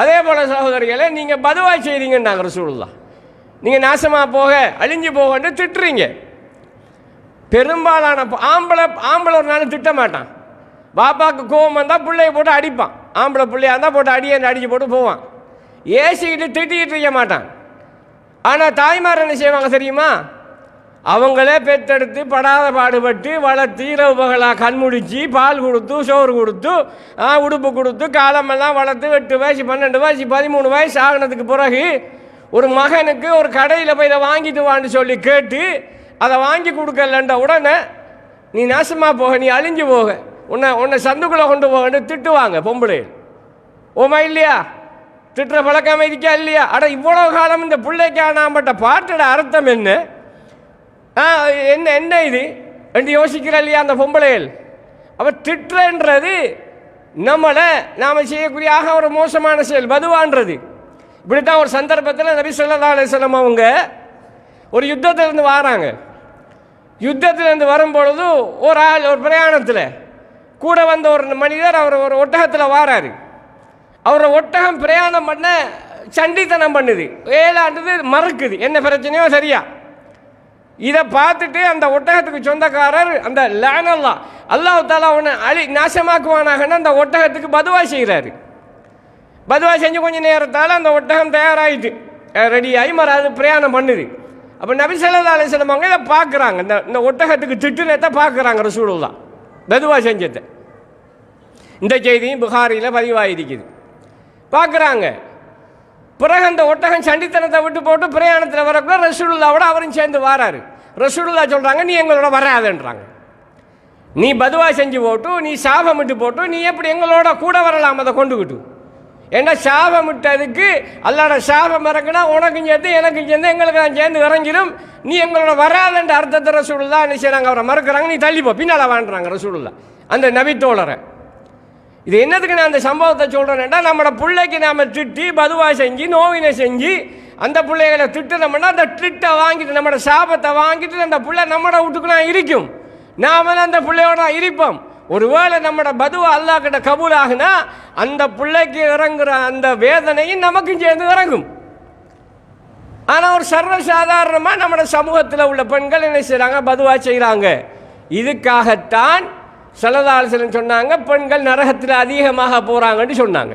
அதே போல் சகோதரிகளை நீங்கள் பதுவா செய்றீங்கன்னாங்க ரசூலுல்லா நீங்கள் நாசமாக போக அழிஞ்சு போகன்னு திட்டுறீங்க. பெரும்பாலான ஆம்பளை ஆம்பளை ஒரு நாள் திட்ட மாட்டான். பாப்பாவுக்கு கோவம் வந்தால் பிள்ளைய போட்டு அடிப்பான். ஆம்பளை பிள்ளையாக இருந்தால் போட்டு அடியை அடிச்சு போட்டு போவான். ஏசிக்கிட்டு திட்டிக்கிட்டு இருக்க மாட்டான். ஆனால் தாய்மார் என்ன செய்வாங்க தெரியுமா? அவங்களே பெற்றெடுத்து படாத பாடுபட்டு வளர்த்து இரவு பகலாக கண்முடிச்சு பால் கொடுத்து சோறு கொடுத்து உடுப்பு கொடுத்து காலமெல்லாம் வளர்த்து எட்டு வயசு பன்னெண்டு வயசு பதிமூணு வயசு ஆகினதுக்கு பிறகு ஒரு மகனுக்கு ஒரு கடையில் போய் இதை வாங்கிட்டு வான்னு சொல்லி கேட்டு அதை வாங்கி கொடுக்கலன்ற உடனே நீ நாசமாக போக நீ அழிஞ்சு போக. உன்னை உன்னை சந்துக்குள்ளே கொண்டு போகன்னு திட்டுவாங்க பொம்பளை. ஓமா இல்லையா? திட்டுற பழக்கம் இருக்கா இல்லையா? அட இவ்வளோ காலம் இந்த பிள்ளைக்கா நான் பட்ட பாட்டோட அர்த்தம் என்ன? என்ன என்ன இது? என்று யோசிக்கிற இல்லையா அந்த பொம்பளைகள்? அவ திட்டுறன்றது நம்மளை நாம் செய்யக்கூடிய ஆக ஒரு மோசமான செயல் பதுவான்றது இப்படித்தான் ஒரு சந்தர்ப்பத்தில் நபி ஸல்லல்லாஹு அலைஹி அவங்க ஒரு யுத்தத்திலேருந்து வராங்க. யுத்தத்திலேருந்து வரும்பொழுது ஒரு ஆள் ஒரு பிரயாணத்தில் கூட வந்த ஒரு மனிதர் அவர் ஒரு ஒட்டகத்தில் வாராரு. அவரை ஒட்டகம் பிரயாணம் பண்ண சண்டித்தனம் பண்ணுது. ஏழாண்டுது மறுக்குது. என்ன பிரச்சனையோ சரியா? இதை பார்த்துட்டு அந்த ஒட்டகத்துக்கு சொந்தக்காரர் அந்த லேனல்லா அல்லாஹ் தாலா அவனை அழி நாசமாக்குவானாகன்னு அந்த ஒட்டகத்துக்கு பதுவா செய்கிறாரு பதுவா செஞ்சு கொஞ்சம் நேரத்தால் அந்த ஒட்டகம் தயாராகிட்டு ரெடியாகி மறு அது பிரயாணம் பண்ணுது. அப்போ நபி ஸல்லல்லாஹு அலைஹி அவங்க இதை பார்க்குறாங்க. இந்த இந்த ஒட்டகத்துக்கு திட்டுனத்தை பார்க்குறாங்க ரசூலுல்லா பதுவா செஞ்சதை. இந்த செய்தியும் புகாரியில் பதிவாகிருக்குது பார்க்குறாங்க. பிறகு அந்த ஒட்டகம் சண்டித்தனத்தை விட்டு போட்டு பிரயாணத்தில் வரக்குள்ள ரசூலுல்லாவோட அவரும் சேர்ந்து வாராரு. ரசூலுல்லா சொல்கிறாங்க நீ எங்களோட வராதுன்றாங்க. நீ பதுவா செஞ்சு போட்டு நீ சாபமிட்டு போட்டு நீ எப்படி எங்களோட கூட வரலாம் அதை கொண்டுக்கிட்டு ஏன்னா சாபமிட்டதுக்கு அல்லாட சாபம் இறக்குனா உனக்கும் சேர்ந்து எனக்கும் சேர்ந்து எங்களுக்கு நான் சேர்ந்து இறங்கிடும் நீ எங்களோட வராதுன்ற அர்த்தத்தை ரசூலுல்லா என்ன செய்கிறாங்க அவரை மறுக்கிறாங்க நீ தள்ளிப்போ பின்னால் வாண்டுறாங்க ரசூலுல்லா. அந்த நபித்தோழரை. இது என்னதுக்கு நான் அந்த சம்பவத்தை சொல்கிறேன்டா நம்மளோட பிள்ளைக்கு நாம் திட்டி பதுவாக செஞ்சு நோவினை செஞ்சு அந்த பிள்ளைகளை திட்டுனோம்னா அந்த திட்டை வாங்கிட்டு நம்மளோட சாபத்தை வாங்கிட்டு அந்த பிள்ளை நம்மளோட வீட்டுக்கு நான் இருக்கும் நாம அந்த பிள்ளையோட இருப்போம் ஒருவேளை நம்மட பதுவா அல்லாஹ் கிட்ட கபூல் ஆகுனா அந்த பிள்ளைக்கு இறங்குற அந்த வேதனையும் நமக்கும் சேர்ந்து இறங்கும். ஆனால் ஒரு சர்வசாதாரணமாக நம்மளோட சமூகத்தில் உள்ள பெண்கள் என்ன செய்கிறாங்க பதுவா செய்கிறாங்க இதுக்காகத்தான் சல்லல்லாஹு சொன்னாங்க பெண்கள் நரகத்தில் அதிகமாக போகிறாங்கன்னு சொன்னாங்க.